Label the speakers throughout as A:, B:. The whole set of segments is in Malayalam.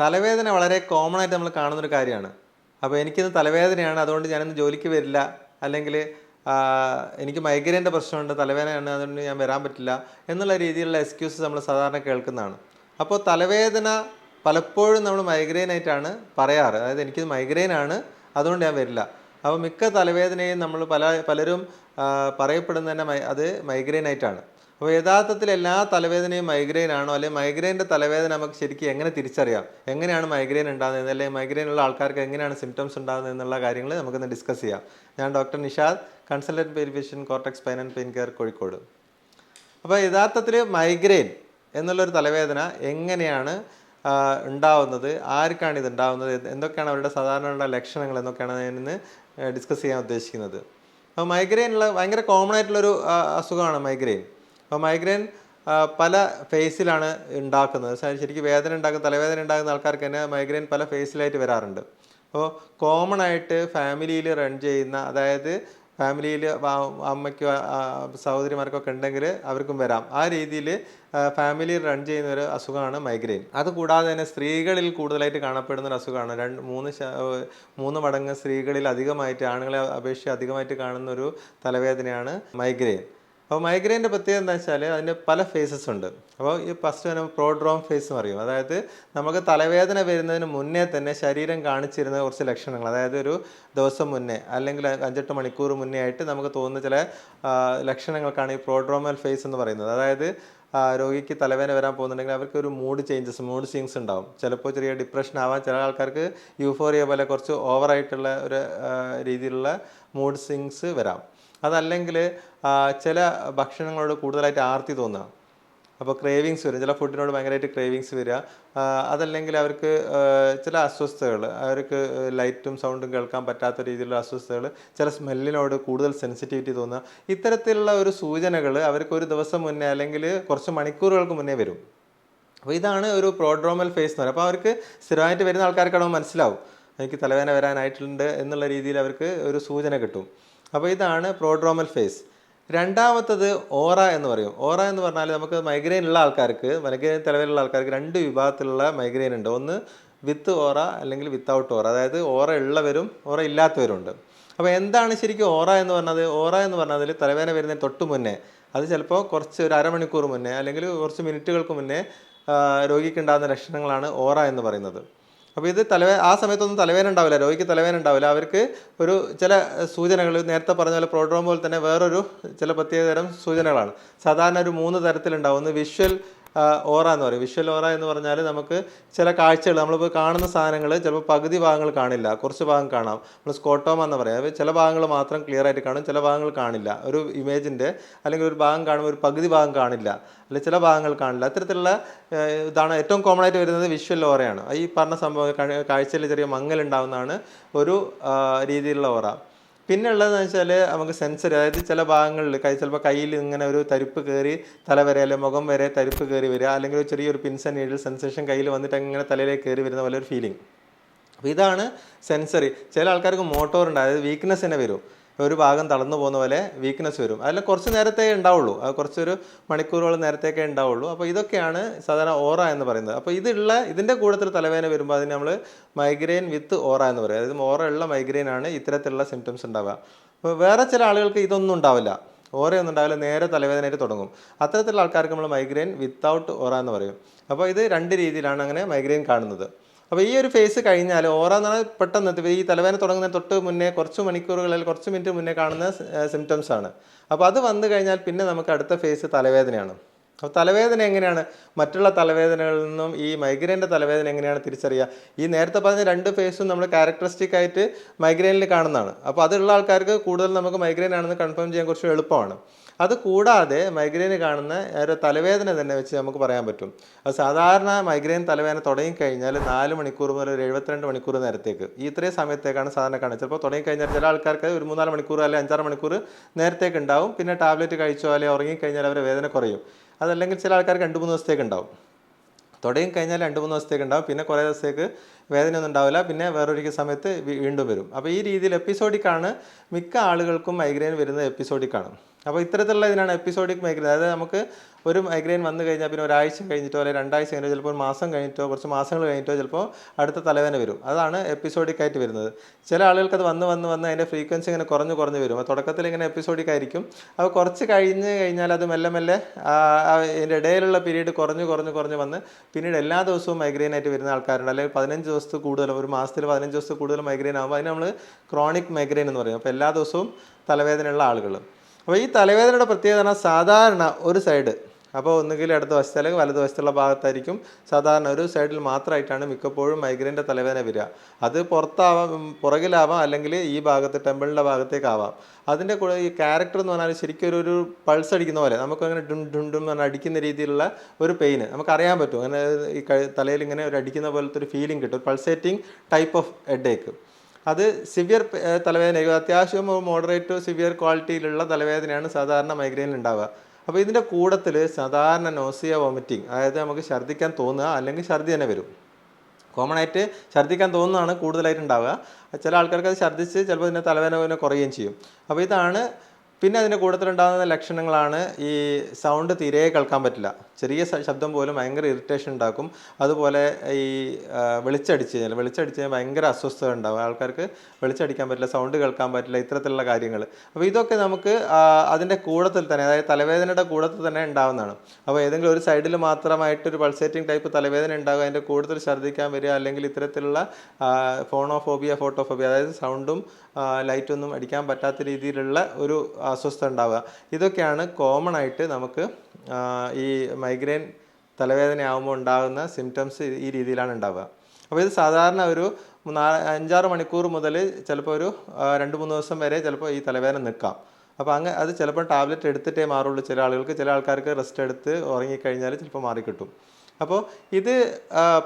A: തലവേദന വളരെ കോമൺ ആയിട്ട് നമ്മൾ കാണുന്നൊരു കാര്യമാണ്. അപ്പോൾ എനിക്കിന്ന് തലവേദനയാണ് അതുകൊണ്ട് ഞാനിന്ന് ജോലിക്ക് വരില്ല. അല്ലെങ്കിൽ എനിക്ക് മൈഗ്രൈന്റെ പ്രശ്നമുണ്ട് തലവേദനയാണ് അതുകൊണ്ട് ഞാൻ വരാൻ പറ്റില്ല എന്നുള്ള രീതിയിലുള്ള എക്സ്ക്യൂസസ് നമ്മൾ സാധാരണ കേൾക്കുന്നതാണ്. അപ്പോൾ തലവേദന പലപ്പോഴും നമ്മൾ മൈഗ്രെയിൻ ആയിട്ടാണ് പറയാറ്. അതായത് എനിക്ക് മൈഗ്രെയിൻ ആണ് അതുകൊണ്ട് ഞാൻ വരില്ല. അപ്പോൾ മിക്ക തലവേദനയും നമ്മൾ പല പലരും പറയപ്പെടുന്ന തന്നെ അത് മൈഗ്രെയിൻ ആയിട്ടാണ്. അപ്പോൾ യഥാർത്ഥത്തിൽ എല്ലാ തലവേദനയും മൈഗ്രെയിൻ ആണോ? അല്ലെങ്കിൽ മൈഗ്രെയിന്റെ തലവേദന നമുക്ക് ശരിക്കും എങ്ങനെ തിരിച്ചറിയാം? എങ്ങനെയാണ് മൈഗ്രെയിൻ ഉണ്ടാകുന്നത്? അല്ലെങ്കിൽ മൈഗ്രെയിൻ ഉള്ള ആൾക്കാർക്ക് എങ്ങനെയാണ് സിംറ്റംസ് ഉണ്ടാകുന്നത് എന്നുള്ള കാര്യങ്ങൾ നമുക്കൊന്ന് ഡിസ്കസ് ചെയ്യാം. ഞാൻ doctor Nishad consultant പെരിഫിഷ്യൻ cortex spine and pain care Kozhikode. അപ്പോൾ യഥാർത്ഥത്തിൽ മൈഗ്രെയിൻ എന്നുള്ളൊരു തലവേദന എങ്ങനെയാണ് ഉണ്ടാവുന്നത്? ആർക്കാണ് ഇത് ഉണ്ടാവുന്നത്? എന്തൊക്കെയാണ് അവരുടെ സാധാരണയുള്ള ലക്ഷണങ്ങൾ എന്നൊക്കെയാണ് ഞാൻ ഇന്ന് ഡിസ്കസ് ചെയ്യാൻ ഉദ്ദേശിക്കുന്നത്. അപ്പോൾ മൈഗ്രെയിൻ ഉള്ള ഭയങ്കര കോമൺ ആയിട്ടുള്ളൊരു അസുഖമാണ് മൈഗ്രെയിൻ അപ്പോൾ മൈഗ്രെയിൻ പല ഫേസിലാണ് ഉണ്ടാക്കുന്നത്. ശരിക്കും വേദന ഉണ്ടാക്കുന്ന തലവേദന ഉണ്ടാകുന്ന ആൾക്കാർക്ക് തന്നെ മൈഗ്രെയിൻ പല ഫേസിലായിട്ട് വരാറുണ്ട്. അപ്പോൾ കോമൺ ആയിട്ട് ഫാമിലിയിൽ റൺ ചെയ്യുന്ന അതായത് ഫാമിലിയിൽ അമ്മയ്ക്കോ സഹോദരിമാർക്കൊക്കെ ഉണ്ടെങ്കിൽ അവർക്കും വരാം. ആ രീതിയിൽ ഫാമിലിയിൽ റൺ ചെയ്യുന്ന ഒരു അസുഖമാണ് മൈഗ്രെയിൻ അതുകൂടാതെ തന്നെ സ്ത്രീകളിൽ കൂടുതലായിട്ട് കാണപ്പെടുന്ന ഒരു അസുഖമാണ്. രണ്ട് മൂന്ന് മൂന്ന് മടങ്ങ് സ്ത്രീകളിൽ അധികമായിട്ട് ആണുങ്ങളെ അപേക്ഷിച്ച് അധികമായിട്ട് കാണുന്ന ഒരു തലവേദനയാണ് മൈഗ്രെയിൻ അപ്പോൾ മൈഗ്രെയിന്റെ പ്രത്യേകത എന്താ വെച്ചാൽ അതിന്റെ പല ഫേസസ് ഉണ്ട്. അപ്പോൾ ഈ ഫസ്റ്റ് വരുമ്പോൾ പ്രോഡ്രോം ഫേസ് പറയും. അതായത് നമുക്ക് തലവേദന വരുന്നതിന് മുന്നേ തന്നെ ശരീരം കാണിച്ചിരുന്ന കുറച്ച് ലക്ഷണങ്ങൾ. അതായത് ഒരു ദിവസം മുന്നേ അല്ലെങ്കിൽ അഞ്ചെട്ട് മണിക്കൂർ മുന്നേ ആയിട്ട് നമുക്ക് തോന്നുന്ന ചില ലക്ഷണങ്ങൾക്കാണ് ഈ പ്രോഡ്രോമൽ ഫേസ് എന്ന് പറയുന്നത്. അതായത് രോഗിക്ക് തലവേദന വരാൻ പോകുന്നുണ്ടെങ്കിൽ അവർക്ക് ഒരു മൂഡ് ചേഞ്ചസ് മൂഡ് സ്വിങ്സ് ഉണ്ടാവും. ചിലപ്പോൾ ചെറിയ ഡിപ്രഷൻ ആവാൻ ചില ആൾക്കാർക്ക് യൂഫോറിയ പോലെ കുറച്ച് ഓവറായിട്ടുള്ള ഒരു രീതിയിലുള്ള മൂഡ് സ്വിങ്സ് വരാം. അതല്ലെങ്കിൽ ചില ഭക്ഷണങ്ങളോട് കൂടുതലായിട്ട് ആർത്തി തോന്നുക. അപ്പോൾ ക്രേവിങ്സ് വരും ചില ഫുഡിനോട് ഭയങ്കരമായിട്ട് ക്രേവിങ്സ് വരിക. അതല്ലെങ്കിൽ അവർക്ക് ചില അസ്വസ്ഥതകൾ അവർക്ക് ലൈറ്റും സൗണ്ടും കേൾക്കാൻ പറ്റാത്ത രീതിയിലുള്ള അസ്വസ്ഥതകൾ ചില സ്മെല്ലിനോട് കൂടുതൽ സെൻസിറ്റിവിറ്റി തോന്നുക. ഇത്തരത്തിലുള്ള ഒരു സൂചനകൾ അവർക്ക് ഒരു ദിവസം മുന്നേ അല്ലെങ്കിൽ കുറച്ച് മണിക്കൂറുകൾക്ക് മുന്നേ വരും. അപ്പോൾ ഇതാണ് ഒരു പ്രോഡ്രോമൽ ഫേസ് എന്ന് പറയുന്നത്. അപ്പോൾ അവർക്ക് സ്ഥിരമായിട്ട് വരുന്ന ആൾക്കാർക്കാണോ മനസ്സിലാവും. എനിക്ക് തലവേദന വരാനായിട്ടുണ്ട് എന്നുള്ള രീതിയിൽ അവർക്ക് ഒരു സൂചന കിട്ടും. അപ്പോൾ ഇതാണ് പ്രോഡ്രോമൽ ഫേസ്. രണ്ടാമത്തത് ഓറ എന്ന് പറയും. ഓറ എന്ന് പറഞ്ഞാൽ നമുക്ക് മൈഗ്രെയിൻ ഉള്ള ആൾക്കാർക്ക് മൈഗ്രെയിൻ തലവിലുള്ള ആൾക്കാർക്ക് രണ്ട് വിഭാഗത്തിലുള്ള മൈഗ്രെയിൻ ഉണ്ട്. ഒന്ന് വിത്ത് ഓറ അല്ലെങ്കിൽ വിത്തൗട്ട് ഓറ. അതായത് ഓറ ഉള്ളവരും ഓറ ഇല്ലാത്തവരുണ്ട് അപ്പോൾ എന്താണ് ശരിക്കും ഓറ എന്ന് പറഞ്ഞത്? ഓറ എന്ന് പറഞ്ഞതിൽ തലവേദന വരുന്നതിന് തൊട്ട് മുന്നേ അത് ചിലപ്പോൾ കുറച്ച് ഒരു അരമണിക്കൂർ മുന്നേ അല്ലെങ്കിൽ കുറച്ച് മിനിറ്റുകൾക്ക് മുന്നേ രോഗിക്ക് രോഗിക്കുണ്ടാകുന്ന ലക്ഷണങ്ങളാണ് ഓറ എന്ന് പറയുന്നത്. അപ്പോൾ ഇത് തലവേ ആ സമയത്തൊന്നും തലവേദന ഉണ്ടാവില്ല രോഗിക്ക് തലവേദന ഉണ്ടാവില്ല. അവർക്ക് ഒരു ചില സൂചനകൾ നേരത്തെ പറഞ്ഞ പോലെ പ്രോഡ്രോം പോലെ തന്നെ വേറൊരു ചില പ്രത്യേകതരം സൂചനകളാണ്. സാധാരണ ഒരു മൂന്ന് തരത്തിലുണ്ടാവും. ഒന്ന് വിഷ്വൽ ഓറ എന്ന് പറയും. വിഷ്വൽ ഓറ എന്ന് പറഞ്ഞാൽ നമുക്ക് ചില കാഴ്ചകൾ നമ്മളിപ്പോൾ കാണുന്ന സാധനങ്ങൾ ചിലപ്പോൾ പകുതി ഭാഗങ്ങൾ കാണില്ല. കുറച്ച് ഭാഗം കാണാം. നമ്മൾ സ്കോട്ടോമ എന്ന് പറയാം. ചില ഭാഗങ്ങൾ മാത്രം ക്ലിയർ ആയിട്ട് കാണും ചില ഭാഗങ്ങൾ കാണില്ല. ഒരു ഇമേജിന്റെ അല്ലെങ്കിൽ ഒരു ഭാഗം കാണുമ്പോൾ ഒരു പകുതി ഭാഗം കാണില്ല. അല്ലെങ്കിൽ ചില ഭാഗങ്ങൾ കാണില്ല. അത്തരത്തിലുള്ള ഇതാണ് ഏറ്റവും കോമൺ ആയിട്ട് വരുന്നത് വിഷ്വൽ ഓറയാണ്. ഈ പറഞ്ഞ സംഭവം കാഴ്ചയിൽ ചെറിയ മങ്ങൽ ഉണ്ടാകുന്നതാണ് ഒരു രീതിയിലുള്ള ഓറ. പിന്നെ ഉള്ളതെന്ന് വെച്ചാൽ നമുക്ക് സെൻസറി അതായത് ചില ഭാഗങ്ങളിൽ കൈ ചിലപ്പോൾ കയ്യിൽ ഇങ്ങനെ ഒരു തരിപ്പ് കയറി തല വരെ അല്ലെങ്കിൽ മുഖം വരെ തരിപ്പ് കയറി വരിക അല്ലെങ്കിൽ ഒരു ചെറിയൊരു പിൻസൺ നീഡിൽ സെൻസേഷൻ കയ്യിൽ വന്നിട്ട് അങ്ങനെ തലയിലേക്ക് കയറി വരുന്ന പോലെ ഒരു ഫീലിംഗ് അപ്പോൾ ഇതാണ് സെൻസറി ചില ആൾക്കാർക്ക് മോട്ടോർ ഉണ്ട് അതായത് വീക്ക്നെസ് തന്നെ വരും. ഒരു ഭാഗം തളർന്നു പോകുന്ന പോലെ വീക്ക്നെസ് വരും. അതിൽ കുറച്ച് നേരത്തെ ഉണ്ടാവുള്ളൂ. അത് കുറച്ചൊരു മണിക്കൂറുകൾ നേരത്തേക്കേ ഉണ്ടാവുള്ളൂ. അപ്പോൾ ഇതൊക്കെയാണ് സാധാരണ ഓറ എന്ന് പറയുന്നത്. അപ്പോൾ ഇതുള്ള ഇതിന്റെ കൂട്ടത്തിൽ തലവേദന വരുമ്പോൾ അതിന് നമ്മൾ മൈഗ്രെയിൻ വിത്ത് ഓറ എന്ന് പറയും. അതായത് ഓറ ഉള്ള മൈഗ്രെയിൻ ആണ് ഇത്തരത്തിലുള്ള സിംറ്റംസ് ഉണ്ടാവുക. അപ്പോൾ വേറെ ചില ആളുകൾക്ക് ഇതൊന്നും ഉണ്ടാവില്ല. ഓറയൊന്നും ഉണ്ടാവില്ല. നേരെ തലവേദനയായിട്ട് തുടങ്ങും. അത്തരത്തിലുള്ള ആൾക്കാർക്ക് നമ്മൾ മൈഗ്രെയിൻ വിത്തൗട്ട് ഓറ എന്ന് പറയും. അപ്പോൾ ഇത് രണ്ട് രീതിയിലാണ് അങ്ങനെ മൈഗ്രെയിൻ കാണുന്നത്. അപ്പോൾ ഈ ഒരു ഫേസ് കഴിഞ്ഞാൽ ഓറ എന്ന് പെട്ടെന്ന് ഈ തലവേദന തുടങ്ങുന്ന തൊട്ട് മുന്നേ കുറച്ച് മണിക്കൂറുകളിൽ കുറച്ച് മിനിറ്റ് മുന്നേ കാണുന്ന സിംറ്റംസ് ആണ്. അപ്പോൾ അത് വന്നു കഴിഞ്ഞാൽ പിന്നെ നമുക്ക് അടുത്ത ഫേസ് തലവേദനയാണ്. അപ്പോൾ തലവേദന എങ്ങനെയാണ്? മറ്റുള്ള തലവേദനകളിൽ നിന്നും ഈ മൈഗ്രെയിന്റെ തലവേദന എങ്ങനെയാണ് തിരിച്ചറിയുക? ഈ നേരത്തെ പറഞ്ഞ രണ്ട് ഫേസും നമ്മൾ ക്യാരക്ടറിസ്റ്റിക് ആയിട്ട് മൈഗ്രെയിനിൽ കാണുന്നതാണ്. അപ്പോൾ അതുള്ള ആൾക്കാർക്ക് കൂടുതൽ നമുക്ക് മൈഗ്രെയിൻ ആണെന്ന് കൺഫേം ചെയ്യാൻ കുറച്ച് എളുപ്പമാണ്. അത് കൂടാതെ മൈഗ്രെയിൻ കാണുന്ന ഒരു തലവേദന തന്നെ വെച്ച് നമുക്ക് പറയാൻ പറ്റും. അത് സാധാരണ മൈഗ്രെയിൻ തലവേദന തുടങ്ങിക്കഴിഞ്ഞാൽ നാല് മണിക്കൂർ മുതൽ ഒരു എഴുപത്തിരണ്ട് മണിക്കൂർ നേരത്തേക്ക്. ഇത്രയും സമയത്തേക്കാണ് സാധാരണ കാണുന്നത് ചിലപ്പോൾ തുടങ്ങിക്കഴിഞ്ഞാൽ ചില ആൾക്കാർക്ക് ഒരു മൂന്നാൽ മണിക്കൂർ അല്ലെങ്കിൽ അഞ്ചാറ് മണിക്കൂർ നേരത്തേക്ക് ഉണ്ടാവും. പിന്നെ ടാബ്ലറ്റ് കഴിച്ചോ അല്ലെങ്കിൽ ഉറങ്ങിക്കഴിഞ്ഞാൽ അവരെ വേദന കുറയും. അതല്ലെങ്കിൽ ചില ആൾക്കാർക്ക് രണ്ട് മൂന്ന് ദിവസത്തേക്ക് ഉണ്ടാവും. തുടങ്ങി കഴിഞ്ഞാൽ രണ്ട് മൂന്ന് ദിവസത്തേക്ക് ഉണ്ടാവും. പിന്നെ കുറേ ദിവസത്തേക്ക് വേദന ഒന്നും ഉണ്ടാവില്ല. പിന്നെ വേറൊരു സമയത്ത് വീണ്ടും വരും. അപ്പോൾ ഈ രീതിയിൽ എപ്പിസോഡിക്കാണ് മിക്ക ആളുകൾക്കും മൈഗ്രെയിൻ വരുന്നത് എപ്പിസോഡിക്കാണ് അപ്പോൾ ഇത്തരത്തിലുള്ള ഇതിനാണ് എപ്പിസോഡിക് മൈഗ്രെയിൻ അതായത് നമുക്ക് ഒരു മൈഗ്രെയിൻ വന്നു കഴിഞ്ഞാൽ പിന്നെ ഒരാഴ്ച കഴിഞ്ഞിട്ടോ അല്ലെങ്കിൽ രണ്ടാഴ്ച കഴിഞ്ഞിട്ടോ ചിലപ്പോൾ മാസം കഴിഞ്ഞിട്ടോ കുറച്ച് മാസങ്ങൾ കഴിഞ്ഞിട്ടോ ചിലപ്പോൾ അടുത്ത തലവേദന വരും. അതാണ് എപ്പിസോഡിക് ആയിട്ട് വരുന്നത്. ചില ആളുകൾക്ക് അത് വന്ന് വന്ന് വന്ന് അതിന്റെ ഫ്രീക്വൻസി ഇങ്ങനെ കുറഞ്ഞ് കുറഞ്ഞ് വരും. തുടക്കത്തിൽ ഇങ്ങനെ എപ്പിസോഡിക് ആയിരിക്കും. അപ്പോൾ കുറച്ച് കഴിഞ്ഞ് കഴിഞ്ഞാൽ അത് മെല്ലെ മെല്ലെ ആ, ഇടയിലുള്ള പീരീഡ് കുറഞ്ഞ് കുറഞ്ഞ് കുറഞ്ഞ് വന്ന് പിന്നീട് എല്ലാ ദിവസവും മൈഗ്രെയിൻ ആയിട്ട് വരുന്ന ആൾക്കാരുണ്ട്. അല്ലെങ്കിൽ പതിനഞ്ച് ദിവസത്തിൽ കൂടുതൽ ഒരു മാസത്തിൽ പതിനഞ്ച് ദിവസത്തിൽ കൂടുതൽ മൈഗ്രെയിൻ ആകുമ്പോൾ അതിന് നമ്മൾ ക്രോണിക് മൈഗ്രെയിൻ എന്ന് പറയും. അപ്പോൾ എല്ലാ ദിവസവും തലവേദനയുള്ള ആളുകൾ അപ്പോൾ ഈ തലവേദനയുടെ പ്രത്യേകത സാധാരണ ഒരു സൈഡ് അപ്പോൾ ഒന്നുകിൽ ഇടത് വശത്ത് അല്ലെങ്കിൽ വലത് വശത്തുള്ള ഭാഗത്തായിരിക്കും സാധാരണ ഒരു സൈഡിൽ മാത്രമായിട്ടാണ് മിക്കപ്പോഴും മൈഗ്രൈന്റെ തലവേദന വരിക. അത് പുറത്താവാം പുറകിലാവാം അല്ലെങ്കിൽ ഈ ഭാഗത്ത് ടെമ്പിളിന്റെ ഭാഗത്തേക്കാവാം. അതിന്റെ കൂടെ ഈ ക്യാരക്ടർ എന്ന് പറഞ്ഞാൽ ശരിക്കും ഒരു ഒരു പൾസ് അടിക്കുന്ന പോലെ. നമുക്ക് അങ്ങനെ ഡും ഡും ഡും എന്ന് അടിക്കുന്ന രീതിയിലുള്ള ഒരു പെയിന് നമുക്ക് അറിയാൻ പറ്റും. അങ്ങനെ ഈ തലയിൽ ഇങ്ങനെ ഒരു അടിക്കുന്ന പോലത്തെ ഒരു ഫീലിംഗ് കിട്ടും. പൾസേറ്റിംഗ് ടൈപ്പ് ഓഫ് ഹെഡേക്ക് അത് സിവിയർ തലവേദന അത്യാവശ്യം മോഡറേറ്റ് ടു സിവിയർ ക്വാളിറ്റിയിലുള്ള തലവേദനയാണ് സാധാരണ മൈഗ്രെയിനിൽ ഉണ്ടാവുക. അപ്പോൾ ഇതിന്റെ കൂടത്തിൽ സാധാരണ നോസിയ വോമിറ്റിംഗ് അതായത് നമുക്ക് ഛർദ്ദിക്കാൻ തോന്നുക അല്ലെങ്കിൽ ഛർദ്ദി തന്നെ വരും. കോമൺ ആയിട്ട് ഛർദ്ദിക്കാൻ തോന്നുന്നതാണ് കൂടുതലായിട്ട് ഉണ്ടാവുക. ചില ആൾക്കാർക്ക് അത് ഛർദ്ദിച്ച് ചിലപ്പോൾ ഇതിന്റെ തലവേദന കുറയുകയും ചെയ്യും. അപ്പോൾ ഇതാണ് പിന്നെ അതിന്റെ കൂട്ടത്തിലുണ്ടാകുന്ന ലക്ഷണങ്ങളാണ് ഈ സൗണ്ട് തീരെ കേൾക്കാൻ പറ്റില്ല. ചെറിയ ശബ്ദം പോലും ഭയങ്കര ഇറിറ്റേഷൻ ഉണ്ടാക്കും. അതുപോലെ ഈ വെളിച്ചടിച്ച് കഴിഞ്ഞാൽ വെളിച്ചടിച്ച് കഴിഞ്ഞാൽ ഭയങ്കര അസ്വസ്ഥത ഉണ്ടാകും ആൾക്കാർക്ക് വെളിച്ചടിക്കാൻ പറ്റില്ല സൗണ്ട് കേൾക്കാൻ പറ്റില്ല ഇത്തരത്തിലുള്ള കാര്യങ്ങൾ അപ്പോൾ ഇതൊക്കെ നമുക്ക് അതിന്റെ കൂടത്തിൽ തന്നെ അതായത് തലവേദനയുടെ കൂടത്തിൽ തന്നെ ഉണ്ടാവുന്നതാണ്. അപ്പോൾ ഏതെങ്കിലും ഒരു സൈഡിൽ മാത്രമായിട്ട് ഒരു പൾസേറ്റിംഗ് ടൈപ്പ് തലവേദന ഉണ്ടാകുക അതിന്റെ കൂടുതൽ ഛർദ്ദിക്കാൻ വരിക അല്ലെങ്കിൽ ഇത്തരത്തിലുള്ള ഫോണോഫോബിയ ഫോട്ടോഫോബിയ അതായത് സൗണ്ടും ലൈറ്റൊന്നും അടിക്കാൻ പറ്റാത്ത രീതിയിലുള്ള ഒരു അസ്വസ്ഥത ഉണ്ടാവുക ഇതൊക്കെയാണ് കോമൺ ആയിട്ട് നമുക്ക് ഈ മൈഗ്രെയിൻ തലവേദന ആകുമ്പോൾ ഉണ്ടാകുന്ന സിംറ്റംസ് ഈ രീതിയിലാണ് ഉണ്ടാവുക. അപ്പോൾ ഇത് സാധാരണ ഒരു നാ അഞ്ചാറ് മണിക്കൂർ മുതൽ ചിലപ്പോൾ ഒരു രണ്ട് മൂന്ന് ദിവസം വരെ ചിലപ്പോൾ ഈ തലവേദന നിൽക്കാം. അപ്പോൾ അങ്ങ് അത് ചിലപ്പോൾ ടാബ്ലറ്റ് എടുത്തിട്ടേ മാറുള്ളൂ. ചില ആളുകൾക്ക് ചില ആൾക്കാർക്ക് റെസ്റ്റ് എടുത്ത് ഉറങ്ങിക്കഴിഞ്ഞാൽ ചിലപ്പോൾ മാറിക്കിട്ടും. അപ്പോൾ ഇത്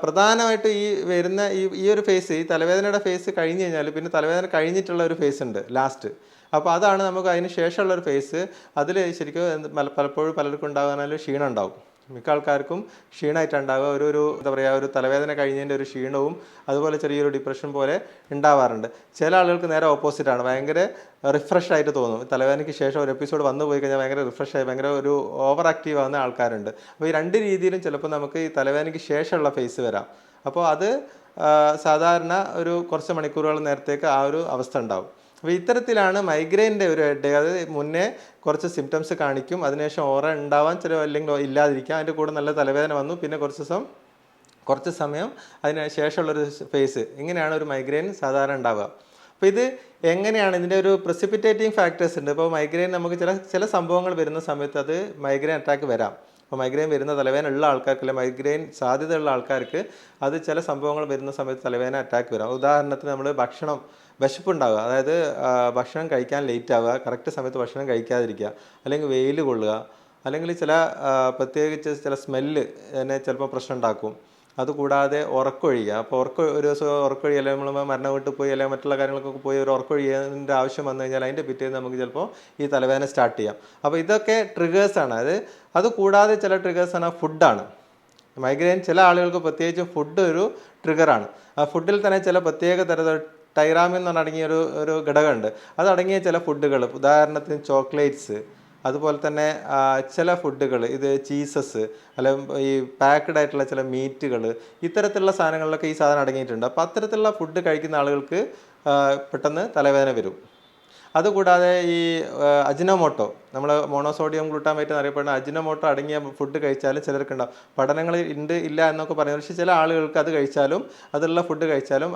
A: പ്രധാനമായിട്ട് ഈ വരുന്ന ഈ ഈ ഒരു ഫേസ് ഈ തലവേദനയുടെ ഫേസ് കഴിഞ്ഞ് കഴിഞ്ഞാൽ പിന്നെ തലവേദന കഴിഞ്ഞിട്ടുള്ള ഒരു ഫേസ് ഉണ്ട് ലാസ്റ്റ് അപ്പോൾ അതാണ് നമുക്ക് അതിന് ശേഷമുള്ള ഒരു ഫേസ് അതിൽ ശരിക്കും പലപ്പോഴും പലർക്കും ഉണ്ടാകാനാലും ക്ഷീണം ഉണ്ടാവും. മിക്ക ആൾക്കാർക്കും ക്ഷീണമായിട്ടുണ്ടാവുക ഒരു ഒരു എന്താ പറയുക ഒരു തലവേദന കഴിഞ്ഞതിന്റെ ഒരു ക്ഷീണവും അതുപോലെ ചെറിയൊരു ഡിപ്രഷൻ പോലെ ഉണ്ടാവാറുണ്ട് ചില ആളുകൾക്ക് നേരെ ഓപ്പോസിറ്റ് ആണ്. ഭയങ്കര റിഫ്രഷ് ആയിട്ട് തോന്നും. തലവേദനയ്ക്ക് ശേഷം ഒരു എപ്പിസോഡ് വന്നു പോയി കഴിഞ്ഞാൽ ഭയങ്കര റിഫ്രഷ് ആയി ഭയങ്കര ഒരു ഓവർ ആക്റ്റീവ് ആവുന്ന ആൾക്കാരുണ്ട്. അപ്പോൾ ഈ രണ്ട് രീതിയിലും ചിലപ്പോൾ നമുക്ക് ഈ തലവേദനയ്ക്ക് ശേഷമുള്ള ഫേസ് വരാം. അപ്പോൾ അത് സാധാരണ ഒരു കുറച്ച് മണിക്കൂറുകൾ നേരത്തേക്ക് ആ ഒരു അവസ്ഥ ഉണ്ടാവും. അപ്പോൾ ഇത്തരത്തിലാണ് മൈഗ്രെയിന്റെ ഒരു ഹെഡ് അത് മുന്നേ കുറച്ച് സിംറ്റംസ് കാണിക്കും. അതിനുശേഷം ഓറ ഉണ്ടാവാൻ ചില അല്ലെങ്കിൽ ഇല്ലാതിരിക്കാം. അതിന്റെ കൂടെ നല്ല തലവേദന വന്നു. പിന്നെ കുറച്ച് ദിവസം കുറച്ച് സമയം അതിന് ശേഷമുള്ളൊരു ഫേസ് ഇങ്ങനെയാണ് ഒരു മൈഗ്രെയിൻ സാധാരണ ഉണ്ടാവുക. അപ്പോൾ ഇത് എങ്ങനെയാണ്? ഇതിന്റെ ഒരു പ്രസിപ്പിറ്റേറ്റിംഗ് ഫാക്ടേഴ്സ് ഉണ്ട്. ഇപ്പോൾ മൈഗ്രെയിൻ നമുക്ക് ചില ചില സംഭവങ്ങൾ വരുന്ന സമയത്ത് അത് മൈഗ്രെയിൻ അറ്റാക്ക് വരാം. അപ്പോൾ മൈഗ്രെയിൻ വരുന്ന തലവേദന ഉള്ള ആൾക്കാർക്ക് അല്ലെങ്കിൽ മൈഗ്രെയിൻ സാധ്യതയുള്ള ആൾക്കാർക്ക് അത് ചില സംഭവങ്ങൾ വരുന്ന സമയത്ത് തലവേദന അറ്റാക്ക് വരാം. ഉദാഹരണത്തിന് നമ്മൾ ഭക്ഷണം വിശപ്പുണ്ടാവുക. അതായത് ഭക്ഷണം കഴിക്കാൻ ലേറ്റ് ആവുക കറക്റ്റ് സമയത്ത് ഭക്ഷണം കഴിക്കാതിരിക്കുക അല്ലെങ്കിൽ വെയിൽ കൊള്ളുക അല്ലെങ്കിൽ ചില പ്രത്യേകിച്ച് ചില സ്മെല്ല് തന്നെ ചിലപ്പോൾ പ്രശ്നം ഉണ്ടാക്കും. അതുകൂടാതെ ഉറക്കൊഴിയുക. അപ്പോൾ ഉറക്ക ഒരു ദിവസം ഉറക്കൊഴി അല്ലെങ്കിൽ നമ്മൾ മരണ വീട്ടിൽ പോയി അല്ലെങ്കിൽ മറ്റുള്ള കാര്യങ്ങൾക്കൊക്കെ പോയി ഒരു ഉറക്കൊഴിയതിന്റെ ആവശ്യം വന്നു കഴിഞ്ഞാൽ അതിന്റെ പിറ്റേന്ന് നമുക്ക് ചിലപ്പോൾ ഈ തലവേദന സ്റ്റാർട്ട് ചെയ്യാം. അപ്പോൾ ഇതൊക്കെ ട്രിഗേഴ്സാണ് അത് അതുകൂടാതെ ചില ട്രിഗേഴ്സാണ് ഫുഡാണ് മൈഗ്രെയിൻ ചില ആളുകൾക്ക് പ്രത്യേകിച്ച് ഫുഡ് ഒരു ട്രിഗറാണ് ആ ഫുഡിൽ തന്നെ ചില പ്രത്യേക തരത്തിൽ ടൈറാമിൻ എന്ന് പറഞ്ഞടങ്ങിയ ഒരു ഒരു ഘടകമുണ്ട്. അതടങ്ങിയ ചില ഫുഡുകൾ ഉദാഹരണത്തിന് ചോക്ലേറ്റ്സ് അതുപോലെ തന്നെ ചില ഫുഡുകൾ ഇത് ചീസസ് അല്ലെങ്കിൽ ഈ പാക്ക്ഡ് ആയിട്ടുള്ള ചില മീറ്റുകൾ ഇത്തരത്തിലുള്ള സാധനങ്ങളിലൊക്കെ ഈ സാധനം അടങ്ങിയിട്ടുണ്ട്. അപ്പോൾ അത്തരത്തിലുള്ള ഫുഡ് കഴിക്കുന്ന ആളുകൾക്ക് പെട്ടെന്ന് തലവേദന വരും. അതുകൂടാതെ ഈ അജിനോമോട്ടോ നമ്മൾ മോണോസോഡിയം ഗ്ലൂട്ടാമേറ്റ് എന്നറിയപ്പെടുന്ന അജിനോമോട്ടോ അടങ്ങിയ ഫുഡ് കഴിച്ചാലും ചിലർക്ക് ഉണ്ടാവും പഠനങ്ങൾ ഉണ്ട് ഇല്ല എന്നൊക്കെ പറയുന്നത് പക്ഷേ ചില ആളുകൾക്ക് അത് കഴിച്ചാലും അതിലുള്ള ഫുഡ് കഴിച്ചാലും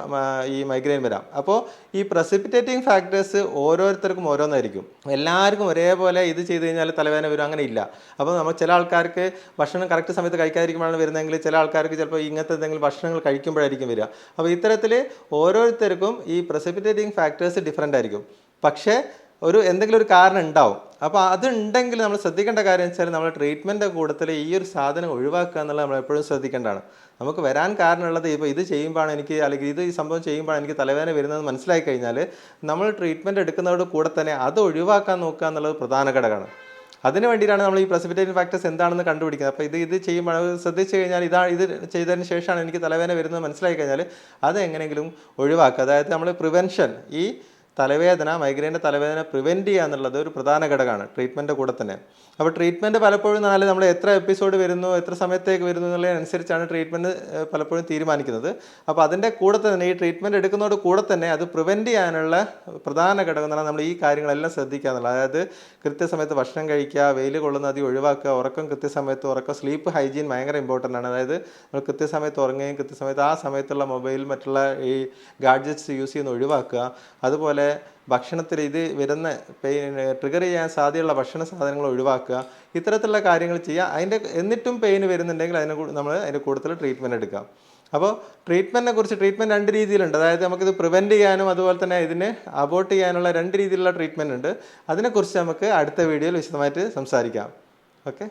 A: ഈ മൈഗ്രെയിൻ വരാം. അപ്പോൾ ഈ പ്രസിപ്പിറ്റേറ്റിംഗ് ഫാക്ടേഴ്സ് ഓരോരുത്തർക്കും ഓരോന്നായിരിക്കും. എല്ലാവർക്കും ഒരേപോലെ ഇത് ചെയ്ത് കഴിഞ്ഞാൽ തലവേദന വരും അങ്ങനെ ഇല്ല. അപ്പോൾ നമ്മൾ ചില ആൾക്കാർക്ക് ഭക്ഷണം കറക്റ്റ് സമയത്ത് കഴിക്കാതിരിക്കുമ്പോഴാണ് വരുന്നതെങ്കിൽ ചില ആൾക്കാർക്ക് ചിലപ്പോൾ ഇങ്ങനത്തെ എന്തെങ്കിലും ഭക്ഷണങ്ങൾ കഴിക്കുമ്പോഴായിരിക്കും വരിക. അപ്പോൾ ഇത്തരത്തിൽ ഓരോരുത്തർക്കും ഈ പ്രസിപ്പിറ്റേറ്റിംഗ് ഫാക്ടേഴ്സ് ഡിഫറെന്റ് ആയിരിക്കും. പക്ഷേ ഒരു എന്തെങ്കിലും ഒരു കാരണം ഉണ്ടാവും. അപ്പോൾ അതുണ്ടെങ്കിൽ നമ്മൾ ശ്രദ്ധിക്കേണ്ട കാര്യം എന്ന് വെച്ചാൽ നമ്മൾ ട്രീറ്റ്മെന്റ് കൂട്ടത്തിൽ ഈ ഒരു സാധനം ഒഴിവാക്കുക എന്നുള്ളത് നമ്മൾ എപ്പോഴും ശ്രദ്ധിക്കേണ്ടതാണ്. നമുക്ക് വരാൻ കാരണമുള്ളത് ഇപ്പോൾ ഇത് ചെയ്യുമ്പോഴാണ് എനിക്ക് അല്ലെങ്കിൽ ഇത് ഈ സംഭവം ചെയ്യുമ്പോഴാണ് എനിക്ക് തലവേദന വരുന്നത് മനസ്സിലായി കഴിഞ്ഞാൽ നമ്മൾ ട്രീറ്റ്മെന്റ് എടുക്കുന്നതോട് കൂടെ തന്നെ അത് ഒഴിവാക്കാൻ നോക്കുക എന്നുള്ളത് പ്രധാന ഘടകമാണ്. അതിന് വേണ്ടിയിട്ടാണ് നമ്മൾ ഈ പ്രസിപ്പിറ്റേറ്റിംഗ് ഫാക്ടേഴ്സ് എന്താണെന്ന് കണ്ടുപിടിക്കുന്നത്. അപ്പോൾ ഇത് ഇത് ചെയ്യുമ്പോൾ ശ്രദ്ധിച്ചു കഴിഞ്ഞാൽ ഇതാ ഇത് ചെയ്തതിന് ശേഷമാണ് എനിക്ക് തലവേദന വരുന്നത് മനസ്സിലായി കഴിഞ്ഞാൽ അത് എങ്ങനെയെങ്കിലും ഒഴിവാക്കുക. അതായത് നമ്മൾ പ്രിവെൻഷൻ ഈ തലവേദന മൈഗ്രെയിന്റെ തലവേദന പ്രിവെന്റ് ചെയ്യുക എന്നുള്ളത് ഒരു പ്രധാന ഘടകമാണ് ട്രീറ്റ്മെന്റ് കൂടെ തന്നെ. അപ്പോൾ ട്രീറ്റ്മെന്റ് പലപ്പോഴും നാല് നമ്മൾ എത്ര എപ്പിസോഡ് വരുന്നു എത്ര സമയത്തേക്ക് വരുന്നു എന്നുള്ളതിനനുസരിച്ചാണ് ട്രീറ്റ്മെന്റ് പലപ്പോഴും തീരുമാനിക്കുന്നത്. അപ്പോൾ അതിന്റെ കൂടെ തന്നെ ഈ ട്രീറ്റ്മെന്റ് എടുക്കുന്നതോട് കൂടെ തന്നെ അത് പ്രിവെന്റ് ചെയ്യാനുള്ള പ്രധാന ഘടകം എന്ന് പറഞ്ഞാൽ നമ്മൾ ഈ കാര്യങ്ങളെല്ലാം ശ്രദ്ധിക്കുക എന്നുള്ളത്. അതായത് കൃത്യസമയത്ത് ഭക്ഷണം കഴിക്കുക വെയിൽ കൊള്ളുന്ന അതി ഒഴിവാക്കുക ഉറക്കം കൃത്യസമയത്ത് ഉറക്കം സ്ലീപ്പ് ഹൈജീൻ ഭയങ്കര ഇമ്പോർട്ടന്റ് ആണ്. അതായത് നമ്മൾ കൃത്യസമയത്ത് ഉറങ്ങുകയും കൃത്യസമയത്ത് ആ സമയത്തുള്ള മൊബൈൽ മറ്റുള്ള ഈ ഗാഡ്ജറ്റ്സ് യൂസ് ചെയ്യുന്ന ഒഴിവാക്കുക. അതുപോലെ ഭക്ഷണത്തിൽ ഇത് വരുന്ന പെയിൻ ട്രിഗർ ചെയ്യാൻ സാധ്യതയുള്ള ഭക്ഷണ സാധനങ്ങൾ ഒഴിവാക്കുക ഇത്തരത്തിലുള്ള കാര്യങ്ങൾ ചെയ്യുക. അതിന്റെ എന്നിട്ടും പെയിൻ വരുന്നുണ്ടെങ്കിൽ അതിനെ നമ്മൾ അതിന്റെ കൂടുതൽ ട്രീറ്റ്മെന്റ് എടുക്കാം. അപ്പോൾ ട്രീറ്റ്മെന്റിനെ കുറിച്ച് ട്രീറ്റ്മെന്റ് രണ്ട് രീതിയിലുണ്ട്. അതായത് നമുക്കിത് പ്രിവെന്റ് ചെയ്യാനും അതുപോലെ തന്നെ ഇതിനെ അബോട്ട് ചെയ്യാനുള്ള രണ്ട് രീതിയിലുള്ള ട്രീറ്റ്മെന്റ് ഉണ്ട്. അതിനെക്കുറിച്ച് നമുക്ക് അടുത്ത വീഡിയോയിൽ വിശദമായിട്ട് സംസാരിക്കാം. ഓക്കെ